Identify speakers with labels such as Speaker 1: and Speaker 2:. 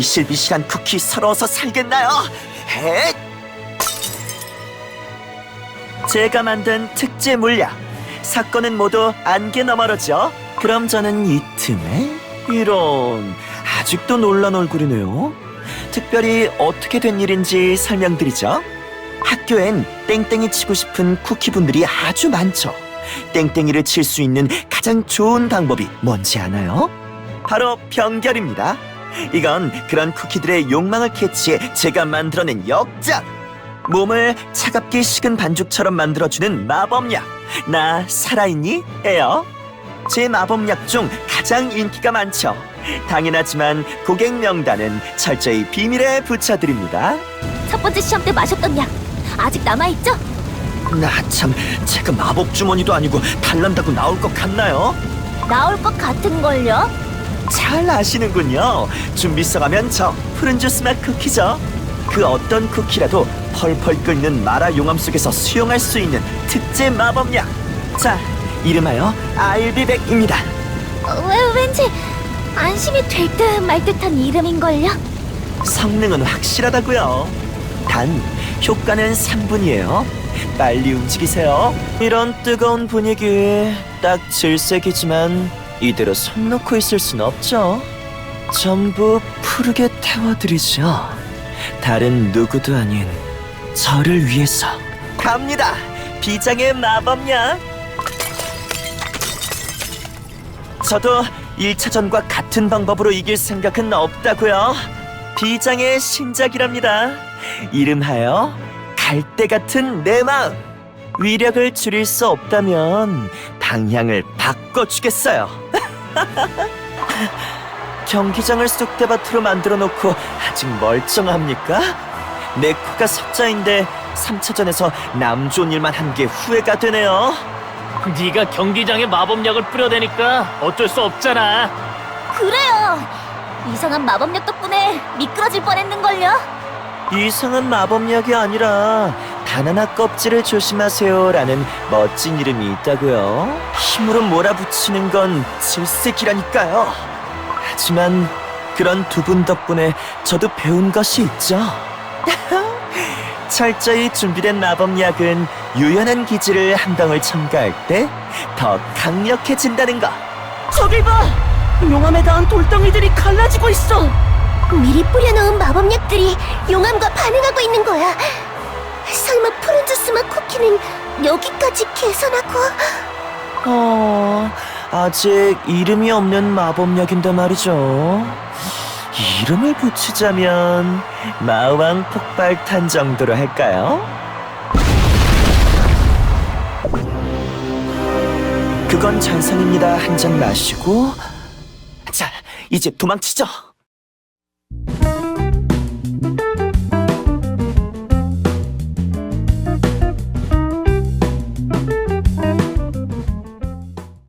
Speaker 1: 비실비실한 쿠키 서러워서 살겠나요? 헷! 제가 만든 특제 물약 사건은 모두 안개 너머로죠 그럼 저는 이 틈에 이런 아직도 놀란 얼굴이네요 특별히 어떻게 된 일인지 설명드리죠 학교엔 땡땡이 치고 싶은 쿠키분들이 아주 많죠 땡땡이를 칠 수 있는 가장 좋은 방법이 뭔지 아나요? 바로 병결입니다 이건 그런 쿠키들의 욕망을 캐치해 제가 만들어낸 역작 몸을 차갑게 식은 반죽처럼 만들어주는 마법약 나 살아있니? 에요 제 마법약 중 가장 인기가 많죠 당연하지만 고객 명단은 철저히 비밀에 붙여드립니다
Speaker 2: 첫 번째 시험 때 마셨던 약 아직 남아있죠?
Speaker 1: 나 참 제가 마법 주머니도 아니고 달란다고 나올 것 같나요?
Speaker 2: 나올 것 같은걸요?
Speaker 1: 잘 아시는군요. 준비 써가면 저 푸른 주스 맛 쿠키죠. 그 어떤 쿠키라도 펄펄 끓는 마라 용암 속에서 수용할 수 있는 특제 마법약. 자, 이름하여 알비백입니다.
Speaker 2: 어, 왜, 왠지 안심이 될 듯 말 듯한 이름인걸요?
Speaker 1: 성능은 확실하다고요. 단 효과는 3분이에요. 빨리 움직이세요. 이런 뜨거운 분위기 딱 질색이지만 이대로 손 놓고 있을 순 없죠. 전부 푸르게 태워드리죠. 다른 누구도 아닌 저를 위해서. 갑니다. 비장의 마법약. 저도 1차전과 같은 방법으로 이길 생각은 없다고요. 비장의 신작이랍니다. 이름하여 갈대 같은 내 마음. 위력을 줄일 수 없다면 방향을 바꿔주겠어요. 경기장을 쑥대밭으로 만들어 놓고 아직 멀쩡합니까? 내 코가 석자인데 3차전에서 남 좋은 일만 한 게 후회가 되네요.
Speaker 3: 네가 경기장에 마법약을 뿌려대니까 어쩔 수 없잖아.
Speaker 2: 그래요! 이상한 마법약 덕분에 미끄러질 뻔했는걸요?
Speaker 1: 이상한 마법약이 아니라 바나나 껍질을 조심하세요라는 멋진 이름이 있다고요. 힘으로 몰아붙이는 건 질색이라니까요. 하지만 그런 두 분 덕분에 저도 배운 것이 있죠. 철저히 준비된 마법약은 유연한 기질을 한 방울 첨가할 때 더 강력해진다는 거. 저길 봐! 용암에 닿은 돌덩이들이 갈라지고 있어!
Speaker 2: 미리 뿌려놓은 마법약들이 용암과 반응하고 있는 거야. 설마 푸른 주스 맛 쿠키는 여기까지 개선하고...
Speaker 1: 어, 아직 이름이 없는 마법약인데 말이죠. 이름을 붙이자면 마왕 폭발탄 정도로 할까요? 그건 잔상입니다. 한 잔 마시고 자, 이제 도망치죠.